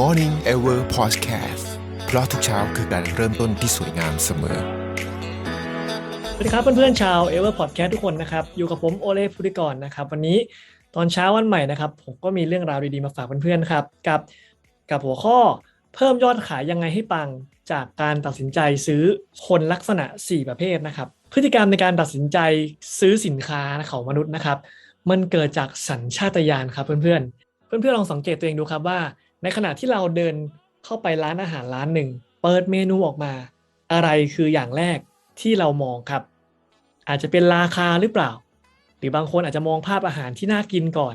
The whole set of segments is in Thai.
Morning Ever Podcast เพราะทุกเช้าคือการเริ่มต้นที่สวยงามเสมอ สวัสดีครับเพื่อนๆชาวเอเวอร์พอดแคสต์ทุกคนนะครับ อยู่กับผมโอเล่พุทธิกรนะครับ วันนี้ตอนเช้าวันใหม่นะครับ ผมก็มีเรื่องราวดีๆมาฝากเพื่อนๆครับกับกับหัวข้อเพิ่มยอดขายยังไงให้ปังจากการตัดสินใจซื้อคนลักษณะ 4 ประเภทนะครับ พฤติกรรมในการตัดสินใจซื้อสินค้าของมนุษย์นะครับ มันเกิดจากสัญชาตญาณครับเพื่อนๆ เพื่อนๆลองสังเกตตัวเองดูครับว่า ในขณะที่เราเดินเข้าไปร้านอาหารร้านหนึ่ง เปิดเมนูออกมา อะไรคืออย่างแรกที่เรามองครับ อาจจะเป็นราคาหรือเปล่า หรือบางคนอาจจะมองภาพอาหารที่น่ากินก่อน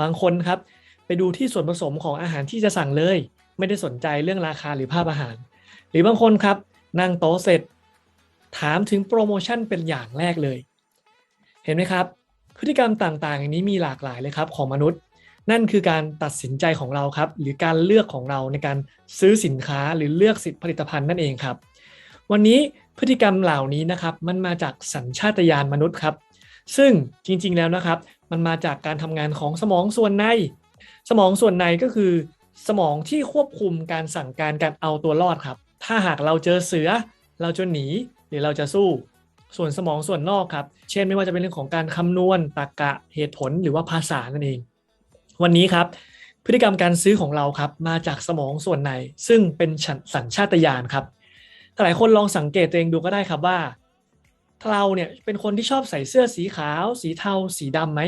บางคนครับ ไปดูที่ส่วนผสมของอาหารที่จะสั่งเลย ไม่ได้สนใจเรื่องราคาหรือภาพอาหาร หรือบางคนครับ นั่งโต๊ะเสร็จ ถามถึงโปรโมชั่นเป็นอย่างแรกเลย เห็นไหมครับ พฤติกรรมต่างๆอย่างนี้มีหลากหลายเลยครับของมนุษย์ นั่นคือการตัดสินใจของเราครับ หรือการเลือกของเราในการซื้อสินค้าหรือเลือกสิทธิผลิตภัณฑ์นั่นเองครับ วันนี้พฤติกรรมเหล่านี้นะครับมันมาจากสัญชาตญาณมนุษย์ครับ ซึ่งจริงๆแล้วนะครับ มันมาจากการทำงานของสมองส่วนใน สมองส่วนในก็คือ สมองที่ควบคุมการสั่งการการเอาตัวรอดครับ ถ้าหากเราเจอเสือ เราจะหนีหรือเราจะสู้ ส่วนสมองส่วนนอกครับ เช่นไม่ว่าจะเป็นเรื่องของการคำนวณตรรกะเหตุผลหรือว่าภาษานั่นเอง วันนี้ครับ พฤติกรรมการซื้อของเราครับ มาจากสมองส่วนในซึ่งเป็นสัญชาตญาณครับหลายคนลองสังเกตตัวเองดูก็ได้ครับว่าถ้าเราเนี่ยเป็นคนที่ชอบใส่เสื้อสีขาว สีเทา สีดำไหม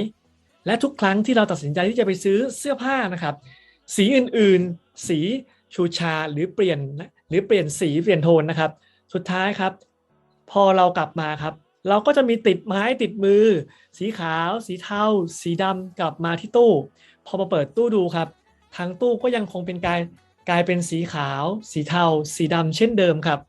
และทุกครั้งที่เราตัดสินใจที่จะไปซื้อเสื้อผ้านะครับ สีอื่นๆ สีชูชาหรือเปลี่ยนหรือเปลี่ยนสีเปลี่ยนโทนนะครับ สุดท้ายครับ พอเรากลับมาครับ เราก็จะมีติดไม้ติดมือ สีขาว สีเทา สีดำกลับมาที่ตู้ พอมาเปิดตู้ดูครับ ทั้งตู้ก็ยังคงเป็นกลายกลายเป็นสีขาว สีเทา สีดำเช่นเดิมครับ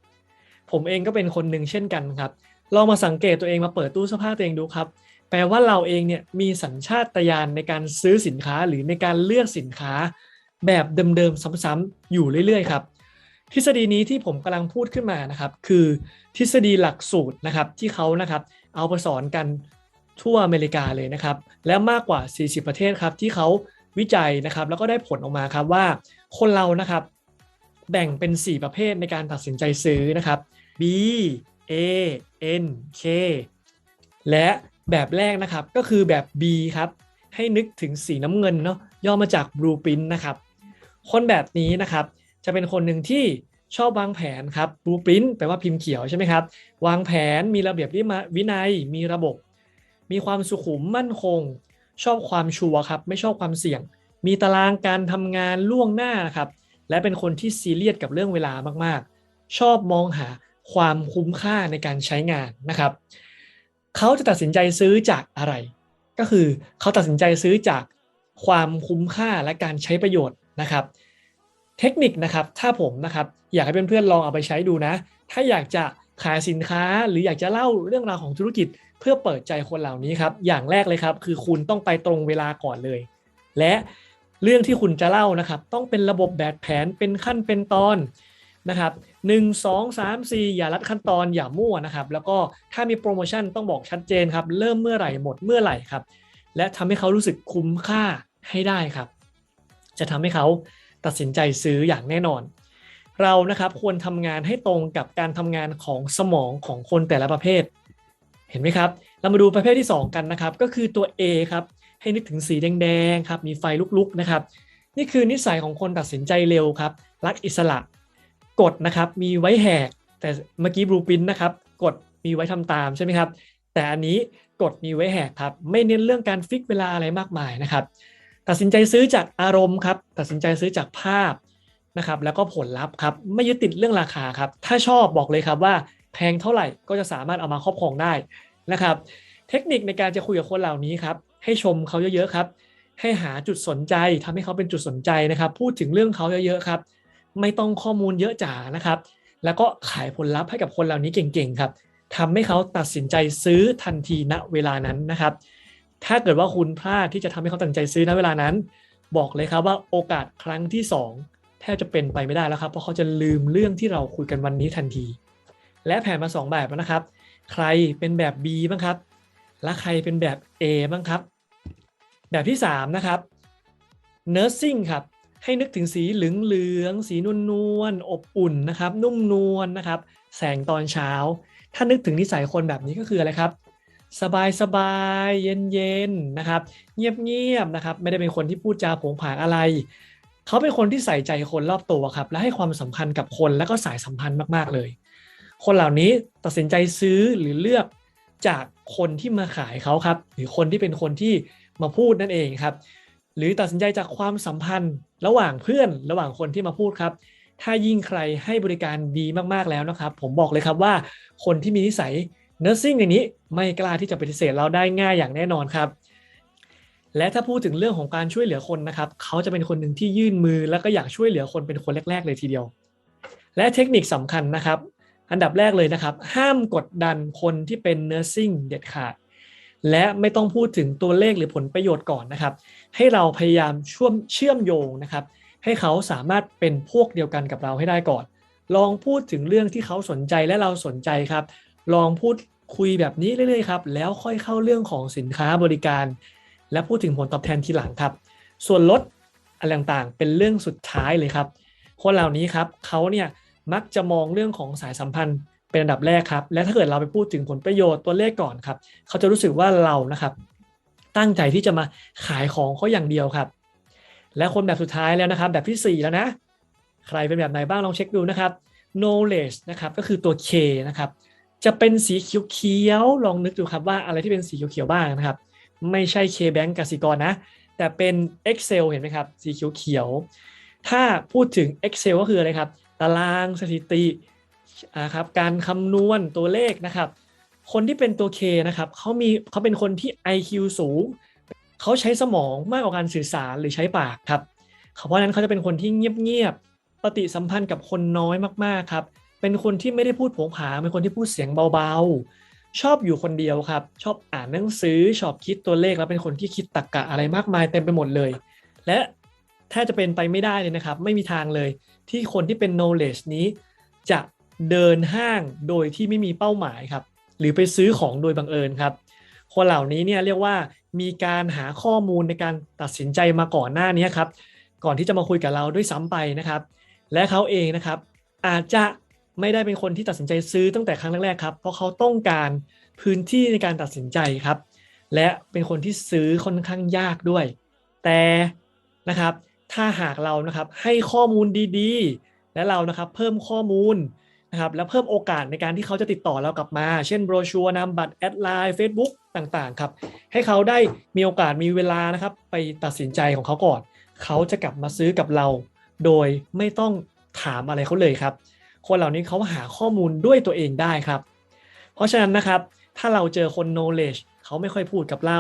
ผมเองก็เป็นคนหนึ่งเช่นกันครับ ลองมาสังเกตตัวเองมาเปิดตู้เสื้อผ้าตัวเองดูครับ แปลว่าเราเองเนี่ยมีสัญชาตญาณในการซื้อสินค้าหรือในการเลือกสินค้า แบบเดิมๆซ้ำๆอยู่เรื่อยๆครับ ทฤษฎีนี้ที่ผมกำลังพูดขึ้นมานะครับ คือทฤษฎีหลักสูตรนะครับที่เขานะครับเอาไปสอนกัน ทั่วอเมริกาเลยนะครับ และมากกว่า 40 ประเทศครับที่เขาวิจัยนะครับ แล้วก็ได้ผลออกมาครับว่าคนเรานะครับ แบ่งเป็น 4 ประเภทในการตัดสินใจซื้อนะครับ B A N K และแบบแรกนะครับก็คือแบบ B ครับให้นึกถึงสีน้ำเงินเนาะย่อมาจาก Blueprint นะครับ คนแบบนี้นะครับ จะเป็นคนหนึ่งที่ชอบวางแผนครับ Blueprint แปลว่าพิมพ์เขียวใช่ไหมครับ วางแผนมีระเบียบวินัยมีระบบ มีความสุขุมมั่นคง ชอบความชัวร์ครับ ไม่ชอบความเสี่ยง มีตารางการทำงานล่วงหน้าครับ และเป็นคนที่ซีเรียสกับเรื่องเวลามากๆ ชอบมองหาความคุ้มค่าในการใช้งานนะครับ เขาจะตัดสินใจซื้อจากอะไร ก็คือเขาตัดสินใจซื้อจากความคุ้มค่าและการใช้ประโยชน์นะครับ เทคนิคนะครับ ถ้าผมนะครับ อยากให้เพื่อนๆลองเอาไปใช้ดูนะ ถ้าอยากจะ ขายสินค้าหรืออยากจะเล่าเรื่องราวของธุรกิจ เพื่อเปิดใจคนเหล่านี้ครับ อย่างแรกเลยครับ คือคุณต้องไปตรงเวลาก่อนเลย และเรื่องที่คุณจะเล่านะครับ ต้องเป็นระบบแบบแผนเป็นขั้นเป็นตอนนะครับหนึ่งสองสามสี่อย่าลัดขั้นตอนอย่ามั่วนะครับ แล้วก็ถ้ามีโปรโมชั่นต้องบอกชัดเจนครับ เริ่มเมื่อไหร่หมดเมื่อไหร่ครับ และทำให้เขารู้สึกคุ้มค่าให้ได้ครับ จะทำให้เขาตัดสินใจซื้ออย่างแน่นอน เรานะครับควรทำงานให้ตรงกับการทำงานของสมองของคนแต่ละประเภท เห็นไหมครับ เรามาดูประเภทที่ 2 กันนะครับ ก็คือตัว A ครับให้นึกถึงสีแดงๆครับมีไฟลุกๆนะครับ นี่คือนิสัยของคนตัดสินใจเร็วครับ รักอิสระกฎนะครับมีไว้แหก แต่เมื่อกี้บลูปินนะครับกฎมีไว้ทำตามใช่ไหมครับ แต่อันนี้กฎมีไว้แหกครับ ไม่เน้นเรื่องการฟิกเวลาอะไรมากมายนะครับ ตัดสินใจซื้อจากอารมณ์ครับ ตัดสินใจซื้อจากภาพ นะครับแล้วก็ผลลัพธ์ครับไม่ยึดติดเรื่องราคาครับถ้าชอบบอกเลยครับว่าแพงเท่าไหร่ก็จะสามารถเอามาครอบครองได้นะครับ เทคนิคในการจะคุยกับคนเหล่านี้ครับให้ชมเขาเยอะๆครับให้หาจุดสนใจทำให้เขาเป็นจุดสนใจนะครับ พูดถึงเรื่องเขาเยอะๆครับ ไม่ต้องข้อมูลเยอะจ๋านะครับ แล้วก็ขายผลลัพธ์ให้กับคนเหล่านี้เก่งๆครับทำให้เขาตัดสินใจซื้อทันทีณเวลานั้นนะครับ ถ้าเกิดว่าคุณพลาดที่จะทำให้เขาตัดสินใจซื้อณเวลานั้น บอกเลยครับว่าโอกาสครั้งที่ 2 แทบจะเป็นไปไม่ได้แล้วครับ เพราะเขาจะลืมเรื่องที่เราคุยกันวันนี้ทันที และแผนมา 2 แบบนะครับ ใครเป็นแบบ B บ้างครับ และใครเป็นแบบ A บ้างครับ แบบที่ 3 นะครับ nursing ครับ ให้นึกถึงสีเหลืองเหลืองๆสีนวลนวลอบอุ่นนะครับ นุ่มนวลนะครับ แสงตอนเช้า ถ้านึกถึงนิสัยคนแบบนี้ก็คืออะไรครับสบายสบายเย็นเย็นๆนะครับ เงียบเงียบๆนะครับ ไม่ได้เป็นคนที่พูดจาผงผางอะไร เขาเป็นคนที่ใส่ใจคนรอบตัวครับ และให้ความสำคัญกับคนและก็สายสัมพันธ์มากๆเลย คนเหล่านี้ตัดสินใจซื้อหรือเลือกจากคนที่มาขายเขาครับ หรือคนที่เป็นคนที่มาพูดนั่นเองครับ หรือตัดสินใจจากความสัมพันธ์ระหว่างเพื่อนระหว่างคนที่มาพูดครับ ถ้ายิ่งใครให้บริการดีมากๆแล้วนะครับ ผมบอกเลยครับว่าคนที่มีนิสัย nursing อย่างนี้ไม่กล้าที่จะปฏิเสธเราได้ง่ายอย่างแน่นอนครับ และถ้าพูดถึงเรื่องของการช่วยเหลือคนนะครับเขาจะเป็นคนหนึ่งที่ยื่นมือ แล้วก็อยากช่วยเหลือคนเป็นคนแรก ๆ เลยทีเดียว และเทคนิคสำคัญนะครับ อันดับแรกเลยนะครับ ห้ามกดดันคนที่เป็น nursing เด็ดขาดและไม่ต้องพูดถึงตัวเลขหรือผลประโยชน์ก่อนนะครับ ให้เราพยายามช่วมเชื่อมโยงนะครับ ให้เขาสามารถเป็นพวกเดียวกันกับเราให้ได้ก่อน ลองพูดถึงเรื่องที่เขาสนใจและเราสนใจครับ ลองพูดคุยแบบนี้เรื่อยๆครับ แล้วค่อยเข้าเรื่องของสินค้าบริการ และพูดถึงผลตอบแทนทีหลังครับ ส่วนลดอะไรต่างๆ เป็นเรื่องสุดท้ายเลยครับ คนเหล่านี้ครับเขาเนี่ยมักจะมองเรื่องของสายสัมพันธ์เป็นอันดับแรกครับ และถ้าเกิดเราไปพูดถึงผลประโยชน์ตัวเลขก่อนครับ เขาจะรู้สึกว่าเรานะครับ ตั้งใจที่จะมาขายของเขาอย่างเดียวครับ และคนแบบสุดท้ายแล้วนะครับ แบบที่ 4 แล้วนะ ใครเป็นแบบไหนบ้างลองเช็คดูนะครับ knowledge นะครับก็คือตัว K นะครับจะเป็นสีเขียวๆลองนึกดูครับว่าอะไรที่เป็นสีเขียวๆบ้างนะครับ ไม่ใช่ K-Bank กสิกรนะ แต่เป็น Excel เห็นไหมครับ สีเขียวๆ ถ้าพูดถึง Excel ก็คืออะไรครับ ตารางสถิตินะครับการคำนวณตัวเลขนะครับ คนที่เป็นตัว K นะครับเขามีเขาเป็นคนที่ IQ สูง เขาใช้สมองมากกว่าการสื่อสารหรือใช้ปากครับ เพราะฉะนั้นเขาจะเป็นคนที่เงียบๆ ปฏิสัมพันธ์กับคนน้อยมากๆครับ เป็นคนที่ไม่ได้พูดโผงผางเป็นคนที่พูดเสียงเบาๆ ชอบอยู่คนเดียวครับ ชอบอ่านหนังสือชอบคิดตัวเลขแล้วเป็นคนที่คิดตรกกะอะไรมากมายเต็มไปหมดเลย และแทบจะเป็นไปไม่ได้เลยนะครับ ไม่มีทางเลยที่คนที่เป็น knowledge นี้ จะเดินห้างโดยที่ไม่มีเป้าหมายครับ หรือไปซื้อของโดยบังเอิญครับ คนเหล่านี้เนี่ยเรียกว่ามีการหาข้อมูลในการตัดสินใจมาก่อนหน้านี้ครับ ก่อนที่จะมาคุยกับเราด้วยซ้ำไปนะครับ และเขาเองนะครับ อาจจะ ไม่ได้เป็นคนที่ตัดสินใจซื้อตั้งแต่ครั้งแรกๆครับ เพราะเขาต้องการพื้นที่ในการตัดสินใจครับ และเป็นคนที่ซื้อค่อนข้างยากด้วย แต่นะครับ ถ้าหากเรานะครับให้ข้อมูลดีๆ และเรานะครับเพิ่มข้อมูลนะครับแล้วเพิ่มโอกาสในการที่เขาจะติดต่อเรากลับมา เช่นโบรชัวร์นามบัตรแอดไลน์ Facebook ต่างๆครับให้เขาได้มีโอกาสมีเวลานะครับ ไปตัดสินใจของเขาก่อน เขาจะกลับมาซื้อกับเรา โดยไม่ต้องถามอะไรเขาเลยครับ คนเหล่านี้เขาหาข้อมูลด้วยตัวเองได้ครับ เพราะฉะนั้นนะครับ ถ้าเราเจอคน knowledge เขาไม่ค่อยพูดกับเรา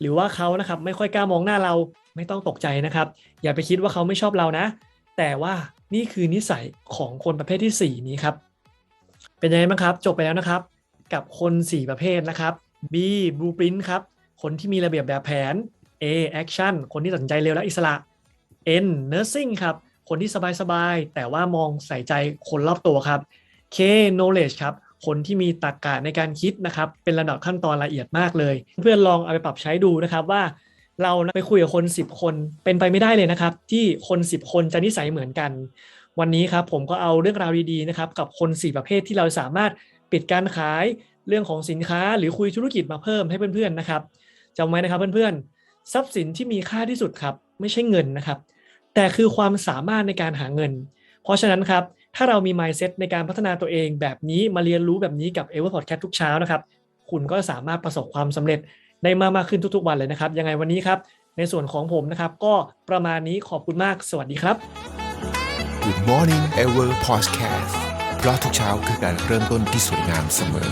หรือว่าเขานะครับไม่ค่อยกล้ามองหน้าเราไม่ต้องตกใจนะครับ อย่าไปคิดว่าเขาไม่ชอบเรานะ แต่ว่านี่คือนิสัยของคนประเภทที่ 4 นี้ครับ เป็นยังไงบ้างครับ จบไปแล้วนะครับ กับคน 4 ประเภทนะครับ B blueprint ครับ คนที่มีระเบียบแบบแผน A action คนที่ตัดสินใจเร็วและอิสระ N nursing ครับ คนที่สบายๆ แต่ว่ามองใส่ใจคนรอบตัวครับ K knowledge ครับ คนที่มีตรรกะในการคิดนะครับ เป็นระดับขั้นตอนละเอียดมากเลย เพื่อนลองเอาไปปรับใช้ดูนะครับว่าเราไปคุยกับคน 10 คนเป็นไปไม่ได้เลยนะครับ ที่คน 10 คนจะนิสัยเหมือนกัน วันนี้ครับผมก็เอาเรื่องราวดีๆนะครับกับคน 4 ประเภทที่เราสามารถปิดการขายเรื่องของสินค้าหรือคุยธุรกิจมาเพิ่มให้เพื่อนๆนะครับจำไว้นะครับเพื่อนๆทรัพย์สินที่มีค่าที่สุดครับ ไม่ใช่เงินนะครับ แต่คือความสามารถในการหาเงิน เพราะฉะนั้นครับ ถ้าเรามี mindset ในการพัฒนาตัวเองแบบนี้มาเรียนรู้แบบนี้กับ e v e r Podcast ทุกเช้านะครับ คุณก็สามารถประสบความสำเร็จได้มากมากขึ้นทุกๆวันเลยนะครับ ยังไงวันนี้ครับ ในส่วนของผมนะครับ ก็ประมาณนี้ขอบคุณมาก สวัสดีครับ Good Morning Ever Podcast เพราะทุกเช้าคือการเริ่มต้นที่สวยงามเสมอ